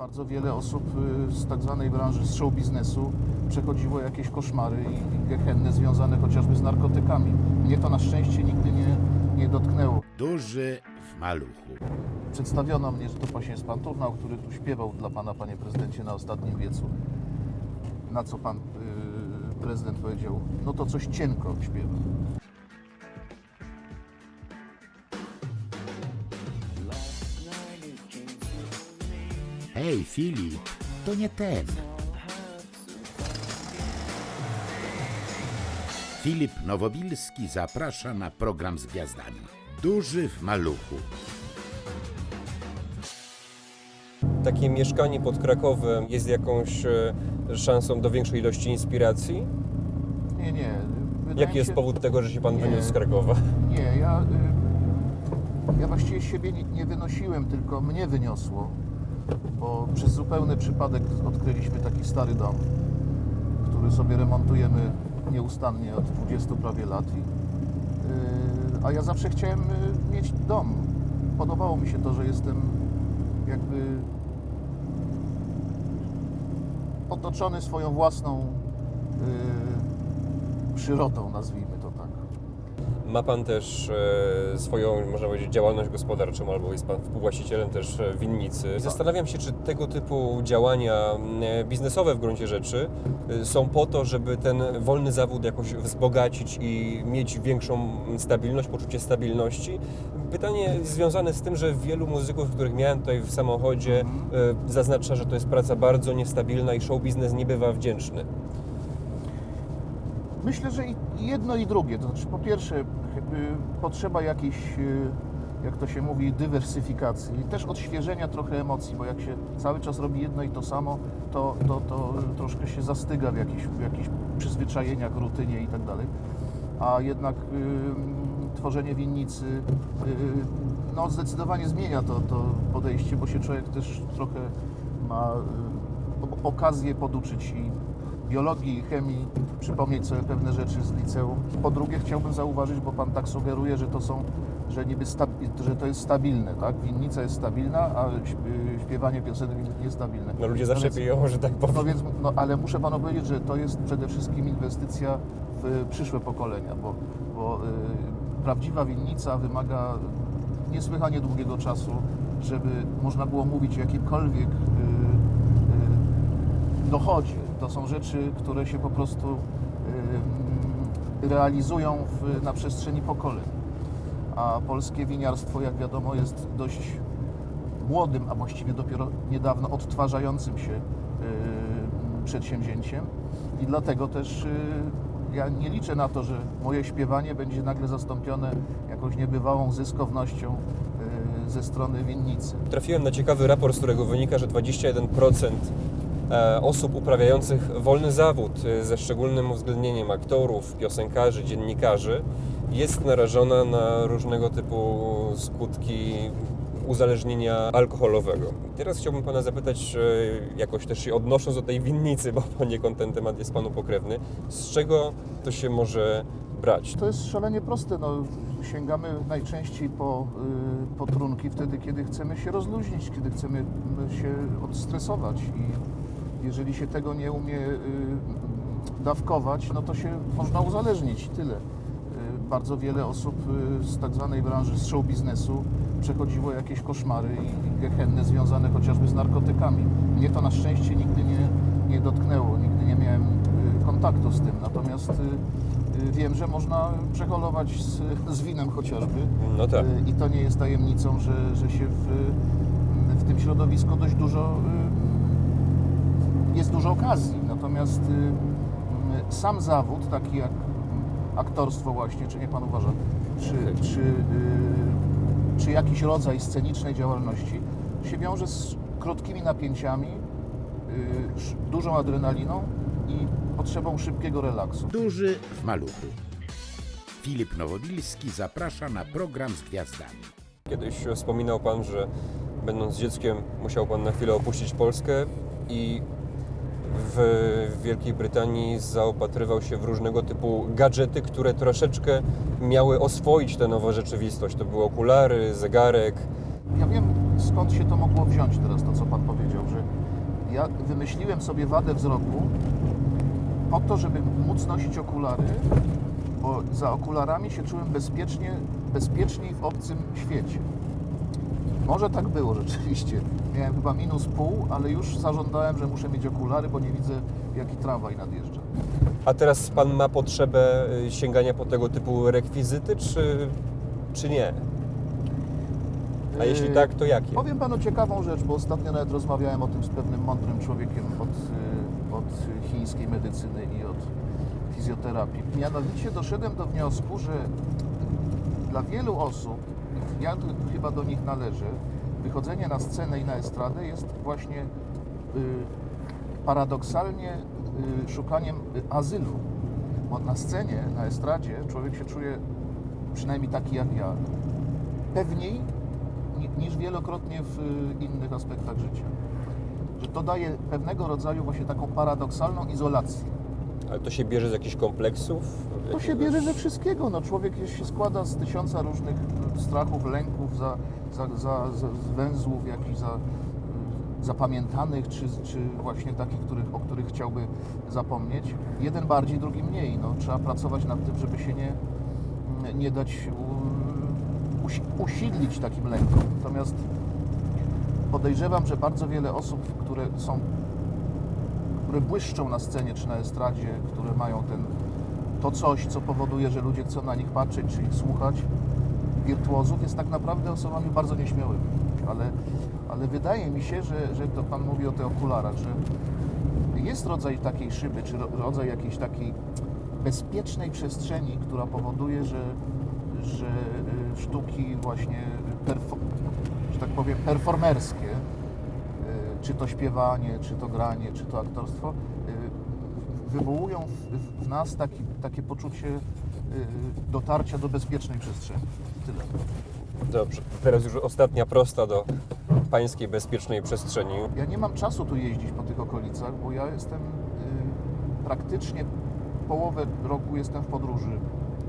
Bardzo wiele osób y, z tak zwanej branży, z show biznesu przechodziło jakieś koszmary i gehenny związane chociażby z narkotykami. Mnie to na szczęście nigdy nie, nie dotknęło. Duży w maluchu. Przedstawiono mnie, że to właśnie jest pan Turnał, który tu śpiewał dla pana, panie prezydencie, na ostatnim wiecu. Na co pan y, prezydent powiedział, no to coś cienko śpiewa. Hej, Filip, to nie ten. Filip Nowobilski zaprasza na program z gwiazdami. Duży w maluchu. Takie mieszkanie pod Krakowem jest jakąś e, szansą do większej ilości inspiracji? Nie, nie. wydaje Jaki mi jest się- powód tego, że się pan Nie. wyniósł z Krakowa? Nie, ja, y, ja właściwie siebie nie, nie wynosiłem, tylko mnie wyniosło, bo przez zupełny przypadek odkryliśmy taki stary dom, który sobie remontujemy nieustannie od 20 prawie lat. I, y, a ja zawsze chciałem y, mieć dom. Podobało mi się to, że jestem jakby otoczony swoją własną y, przyrodą, nazwijmy. Ma pan też e, swoją, można powiedzieć, działalność gospodarczą, albo jest pan współwłaścicielem też e, winnicy. I Zastanawiam się, czy tego typu działania e, biznesowe w gruncie rzeczy są po to, żeby ten wolny zawód jakoś wzbogacić i mieć większą stabilność, poczucie stabilności. Pytanie związane z tym, że wielu muzyków, których miałem tutaj w samochodzie, e, zaznacza, że to jest praca bardzo niestabilna i show biznes nie bywa wdzięczny. Myślę, że i jedno i drugie. To znaczy, po pierwsze, potrzeba jakiejś, y, jak to się mówi, dywersyfikacji, też odświeżenia trochę emocji, bo jak się cały czas robi jedno i to samo, to, to, to troszkę się zastyga w jakichś, w jakichś przyzwyczajeniach, rutynie i tak dalej. A jednak y, tworzenie winnicy y, no, zdecydowanie zmienia to, to podejście, bo się człowiek też trochę ma y, okazję poduczyć i biologii i chemii, przypomnieć sobie pewne rzeczy z liceum. Po drugie chciałbym zauważyć, bo Pan tak sugeruje, że to są, że niby że to jest stabilne, tak? Winnica jest stabilna, a śp- śpiewanie piosenek jest niestabilne. No ludzie zawsze więc- piją, że tak powiem. no więc, no, ale muszę Panu powiedzieć, że to jest przede wszystkim inwestycja w przyszłe pokolenia, bo, bo y, prawdziwa winnica wymaga niesłychanie długiego czasu, żeby można było mówić o jakimkolwiek y, y, dochodzie. To są rzeczy, które się po prostu y, realizują w, na przestrzeni pokoleń. A polskie winiarstwo, jak wiadomo, jest dość młodym, a właściwie dopiero niedawno odtwarzającym się y, przedsięwzięciem. I dlatego też y, ja nie liczę na to, że moje śpiewanie będzie nagle zastąpione jakąś niebywałą zyskownością ze strony winnicy. Trafiłem na ciekawy raport, z którego wynika, że 21% e, osób uprawiających wolny zawód e, ze szczególnym uwzględnieniem aktorów, piosenkarzy, dziennikarzy jest narażona na różnego typu skutki uzależnienia alkoholowego. Teraz chciałbym Pana zapytać, e, jakoś też się odnosząc do tej winnicy, bo poniekąd ten temat jest Panu pokrewny, z czego to się może brać? To jest szalenie proste. No, sięgamy najczęściej po, y, po trunki wtedy, kiedy chcemy się rozluźnić, kiedy chcemy y, się odstresować. I jeżeli się tego nie umie y, dawkować, no to się można uzależnić. Tyle. Y, Bardzo wiele osób y, z tak zwanej branży, z show biznesu przechodziło jakieś koszmary i gehenny związane chociażby z narkotykami. Mnie to na szczęście nigdy nie, nie dotknęło, nigdy nie miałem kontaktu z tym. Natomiast wiem, że można przeholować z, z winem chociażby. No tak. I to nie jest tajemnicą, że, że się w, w tym środowisku dość dużo jest dużo okazji. Natomiast y, y, sam zawód, taki jak aktorstwo właśnie, czy nie pan uważa, czy, czy, y, czy jakiś rodzaj scenicznej działalności się wiąże z krótkimi napięciami, y, dużą adrenaliną i potrzebą szybkiego relaksu. Duży w maluchu. Filip Nowobilski zaprasza na program z gwiazdami. Kiedyś wspominał Pan, że będąc dzieckiem musiał Pan na chwilę opuścić Polskę i w Wielkiej Brytanii zaopatrywał się w różnego typu gadżety, które troszeczkę miały oswoić tę nową rzeczywistość. To były okulary, zegarek. Ja wiem skąd się to mogło wziąć teraz, to co Pan powiedział, że Ja wymyśliłem sobie wadę wzroku po to, żeby móc nosić okulary, bo za okularami się czułem bezpiecznie, bezpieczniej w obcym świecie. Może tak było rzeczywiście. Miałem chyba minus pół, ale już zażądałem, że muszę mieć okulary, bo nie widzę, jaki tramwaj nadjeżdża. A teraz Pan ma potrzebę y, sięgania po tego typu rekwizyty, czy, czy nie? A jeśli Yy, tak, to jakie? Powiem Panu ciekawą rzecz, bo ostatnio nawet rozmawiałem o tym z pewnym mądrym człowiekiem od, y, od chińskiej medycyny i od fizjoterapii. Mianowicie doszedłem do wniosku, że dla wielu osób, ja chyba do nich należę, wychodzenie na scenę i na estradę jest właśnie y, paradoksalnie y, szukaniem azylu. Bo na scenie, na estradzie człowiek się czuje, przynajmniej taki jak ja, pewniej ni- niż wielokrotnie w y, innych aspektach życia. Że to daje pewnego rodzaju właśnie taką paradoksalną izolację. Ale to się bierze z jakichś kompleksów? To się bierze ze wszystkiego. No, człowiek się składa z tysiąca różnych y, strachów, lęków, za, za, za, za węzłów jakichś za, y, zapamiętanych, czy, czy właśnie takich, których, o których chciałby zapomnieć. Jeden bardziej, drugi mniej. No, trzeba pracować nad tym, żeby się nie, nie dać u, usi, usidlić takim lękom. Natomiast podejrzewam, że bardzo wiele osób, które są które błyszczą na scenie czy na estradzie, które mają ten, to coś, co powoduje, że ludzie chcą na nich patrzeć czy ich słuchać, wirtuozów, jest tak naprawdę osobami bardzo nieśmiałymi. Ale, ale wydaje mi się, że, że to Pan mówi o tych okularach, że jest rodzaj takiej szyby, czy ro- rodzaj jakiejś takiej bezpiecznej przestrzeni, która powoduje, że, że y, sztuki właśnie, że tak powiem, performerskie, czy to śpiewanie, czy to granie, czy to aktorstwo, y, wywołują w, nas taki, takie poczucie y, dotarcia do bezpiecznej przestrzeni. Tyle. Dobrze. Teraz już ostatnia prosta do pańskiej bezpiecznej przestrzeni. Ja nie mam czasu tu jeździć po tych okolicach, bo ja jestem y, praktycznie połowę roku jestem w podróży,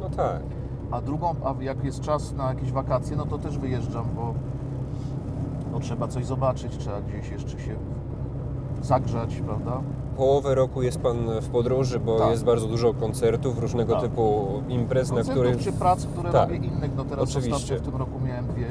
No tak. a drugą, a jak jest czas na jakieś wakacje, no to też wyjeżdżam, bo no, trzeba coś zobaczyć, trzeba gdzieś jeszcze się zagrzać, prawda? Połowę roku jest Pan w podróży, bo Tak. jest bardzo dużo koncertów, różnego Tak. typu imprez, na których... czy prac, które Tak. robię innych. No teraz Oczywiście. w tym roku miałem dwie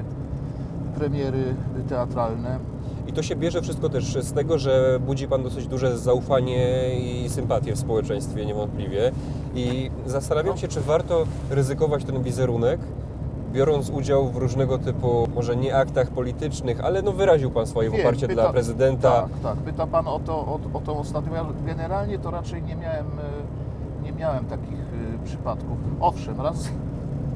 premiery teatralne. I to się bierze wszystko też z tego, że budzi Pan dosyć duże zaufanie i sympatię w społeczeństwie niewątpliwie. I zastanawiam No. się, czy warto ryzykować ten wizerunek, biorąc udział w różnego typu, może nie aktach politycznych, ale no wyraził Pan swoje Wiem, poparcie pyta- dla prezydenta. Tak, tak. Pyta Pan o, to, o, o tą ostatnią. Ja generalnie to raczej nie miałem, e, nie miałem takich e, przypadków. Owszem, raz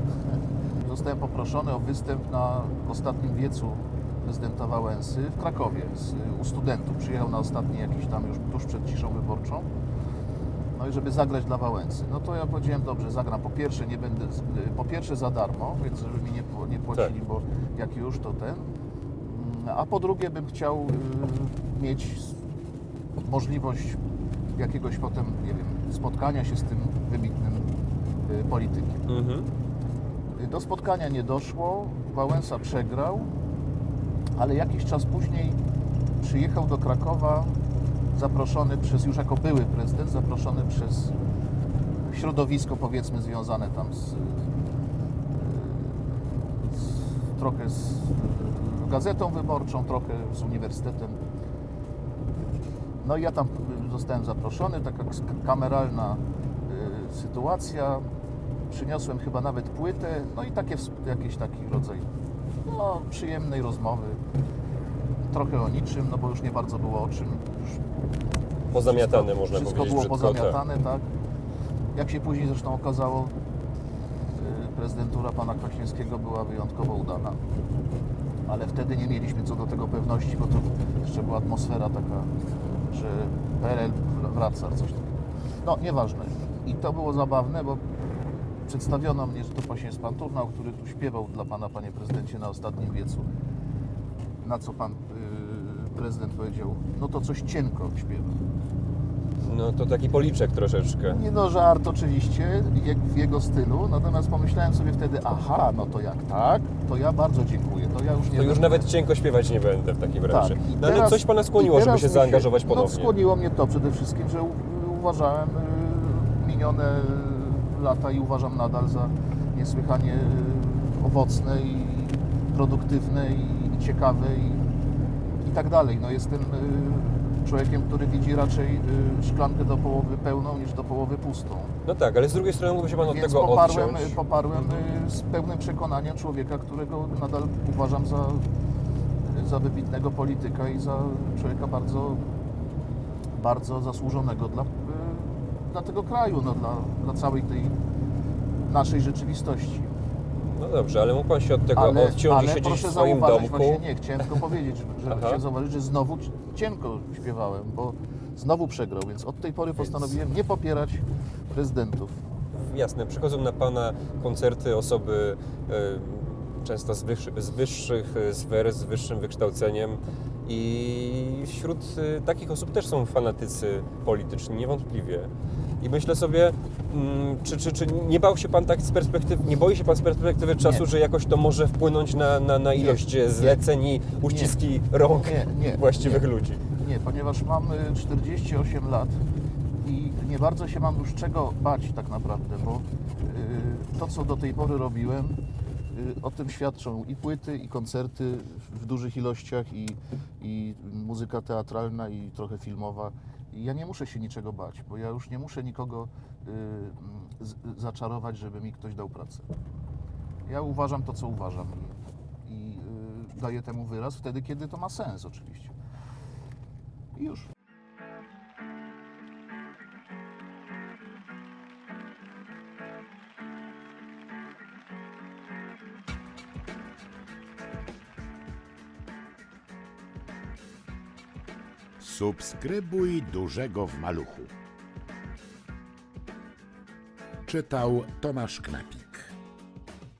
zostałem poproszony o występ na ostatnim wiecu prezydenta Wałęsy w Krakowie z, u studentów. Przyjechał na ostatni jakiś tam już tuż przed ciszą wyborczą. No i żeby zagrać dla Wałęsy. No to ja powiedziałem, dobrze, zagram. Po pierwsze nie będę, po pierwsze za darmo, więc żeby mi nie, nie płacili, Tak. bo jak już to ten. Mm, A po drugie bym chciał y, mieć możliwość jakiegoś potem, nie wiem, spotkania się z tym wybitnym y, politykiem. Mhm. Y, Do spotkania nie doszło, Wałęsa przegrał, ale jakiś czas później przyjechał do Krakowa zaproszony przez, już jako były prezydent, zaproszony przez środowisko powiedzmy związane tam z, z trochę z gazetą wyborczą, trochę z uniwersytetem. No i ja tam zostałem zaproszony, taka kameralna y, sytuacja. Przyniosłem chyba nawet płytę, no i takie, jakiś taki rodzaj no, przyjemnej rozmowy. Trochę o niczym, no bo już nie bardzo było o czym. Pozamiatane wszystko, można wszystko powiedzieć było brzydko, tak. pozamiatane, tak. Jak się później zresztą okazało, y, prezydentura pana Kwaśniewskiego była wyjątkowo udana. Ale wtedy nie mieliśmy co do tego pewności, bo to jeszcze była atmosfera taka, że PRL wraca, coś takiego. No, nieważne. I to było zabawne, bo przedstawiono mnie, że to właśnie jest pan Turnał, który tu śpiewał dla pana, panie prezydencie, na ostatnim wiecu. Na co pan y, prezydent powiedział, no to coś cienko śpiewa. No to taki policzek troszeczkę. Nie no, żart oczywiście, w jego stylu, natomiast pomyślałem sobie wtedy, aha, no to jak tak, to ja bardzo dziękuję, to ja już nie To już będę- nawet cienko śpiewać nie będę w takim razie. Tak, No ale teraz- coś Pana skłoniło, żeby się zaangażować No ponownie. skłoniło mnie to przede wszystkim, że u, uważałem y, minione lata i uważam nadal za niesłychanie y, owocne i produktywne i, i ciekawe i, i tak dalej. No jestem y, człowiekiem, który widzi raczej y, szklankę do połowy pełną niż do połowy pustą. No tak, ale z drugiej strony mógłby się Pan od Więc tego poparłem, odciąć. poparłem y, z pełnym przekonaniem człowieka, którego nadal uważam za, za wybitnego polityka i za człowieka bardzo, bardzo zasłużonego dla, dla tego kraju, no, dla, dla całej tej naszej rzeczywistości. No dobrze, ale mógł Pan się od tego Ale, odciąć i ale siedzieć proszę w swoim domku. właśnie nie, chciałem tylko powiedzieć, że, chciałem zauważyć, że znowu cienko śpiewałem, bo znowu przegrał, więc od tej pory postanowiłem nie popierać prezydentów. Jasne, przychodzą na Pana koncerty osoby e, często z, wyższy, z wyższych e, sfer, z wyższym wykształceniem i wśród e, takich osób też są fanatycy polityczni, niewątpliwie. I myślę sobie, mm, czy, czy, czy nie bał się Pan tak z perspektywy, nie boi się Pan z perspektywy czasu, że jakoś to może wpłynąć na, na, na ilość Nie, e, zleceń i uściski rąk Nie, nie, właściwych nie. ludzi? Nie, ponieważ mam y, 48 lat i nie bardzo się mam już czego bać tak naprawdę, bo y, to, co do tej pory robiłem, y, o tym świadczą i płyty, i koncerty w dużych ilościach, i, i muzyka teatralna, i trochę filmowa. I ja nie muszę się niczego bać, bo ja już nie muszę nikogo y, z, zaczarować, żeby mi ktoś dał pracę. Ja uważam to, co uważam i, i y, daję temu wyraz wtedy, kiedy to ma sens oczywiście. I już. Subskrybuj dużego w maluchu. Czytał Tomasz Knapik.